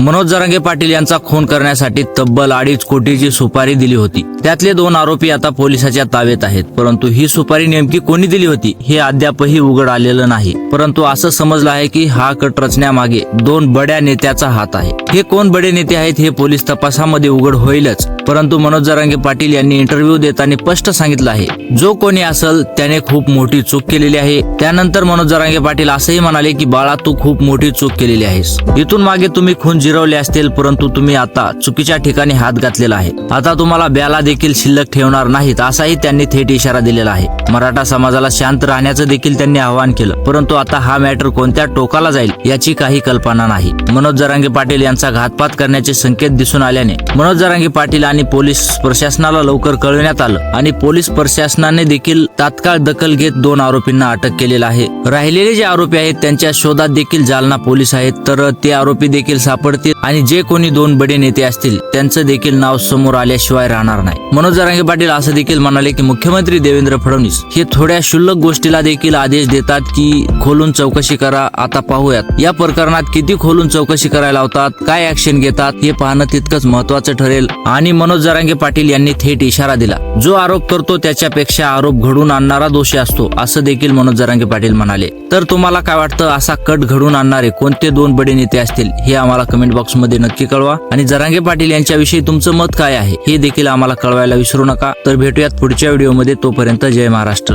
मनोज जरांगे पाटील यांचा खून करण्यासाठी तब्बल अडीच कोटीची सुपारी दिली होती. त्यातले दोन आरोपी आता पोलिसाच्या ताब्यात आहेत परंतु ही सुपारी नेमकी कोणी दिली होती हे अद्यापही उघड आलेलं नाही. परंतु असं समजलं आहे की हा कट रचण्यामागे दोन बड्या नेत्याचा हात आहे. हे कोण बडे नेते आहेत हे पोलीस तपासामध्ये उघड होईलच. परंतु मनोज जरांगे पाटील यांनी इंटरव्ह्यू देताना स्पष्ट सांगितलं आहे. जो कोणी असल त्याने खूप मोठी चूक केलेली आहे. त्यानंतर मनोज जरांगे पाटील असंही म्हणाले की बाळा तू खूप मोठी चूक केलेली आहेस. इथून मागे तुम्ही खून जिरवले असतील परंतु तुम्ही आता चुकीच्या ठिकाणी हात घातलेला आहे. आता तुम्हाला ब्याला देखील शिल्लक ठेवणार नाहीत असाही त्यांनी थेट इशारा दिलेला आहे. मराठा समाजाला शांत राहण्याचं देखील त्यांनी आवाहन केलं. परंतु आता हा मॅटर कोणत्या टोकाला जाईल याची काही कल्पना नाही. मनोज जरांगे पाटील यांचा घातपात करण्याचे संकेत दिसून आल्याने मनोज जरांगे पाटील आणि पोलीस प्रशासनाला लवकर कळविण्यात आलं. आणि पोलीस प्रशासनाने देखील तात्काळ दखल घेत दोन आरोपींना अटक केलेलं आहे. राहिलेले जे आरोपी आहेत त्यांच्या शोधात देखील जालना पोलीस आहेत तर ते आरोपी देखील सापडतील आणि जे कोणी दोन बडे नेते असतील त्यांचं देखील नाव समोर आल्याशिवाय राहणार नाही. मनोज जरांगे पाटील असं देखील म्हणाले की मुख्यमंत्री देवेंद्र फडणवीस हे थोड्या क्षुल्लक गोष्टीला देखील आदेश देतात की खोलून चौकशी करा आता पाहूयात. या प्रकरणात किती खोलून चौकशी करायला लावतात काय ऍक्शन घेतात हे पाहणं तितकंच महत्वाचं ठरेल. आणि मनोज जरांगे पाटील यांनी थेट इशारा दिला. जो आरोप करतो त्याच्यापेक्षा आरोप घडून आणणारा दोषी असतो असं देखील मनोज जरांगे पाटील म्हणाले. तर तुम्हाला काय वाटतं असा कट घडून आणणारे कोणते दोन बडे नेते असतील हे आम्हाला कमेंट बॉक्समध्ये नक्की कळवा. आणि जरांगे पाटील यांच्याविषयी तुमचं मत काय आहे हे देखील आम्हाला कळवायला विसरू नका. तर भेटूयात पुढच्या व्हिडिओमध्ये तोपर्यंत जय महाराष्ट्र.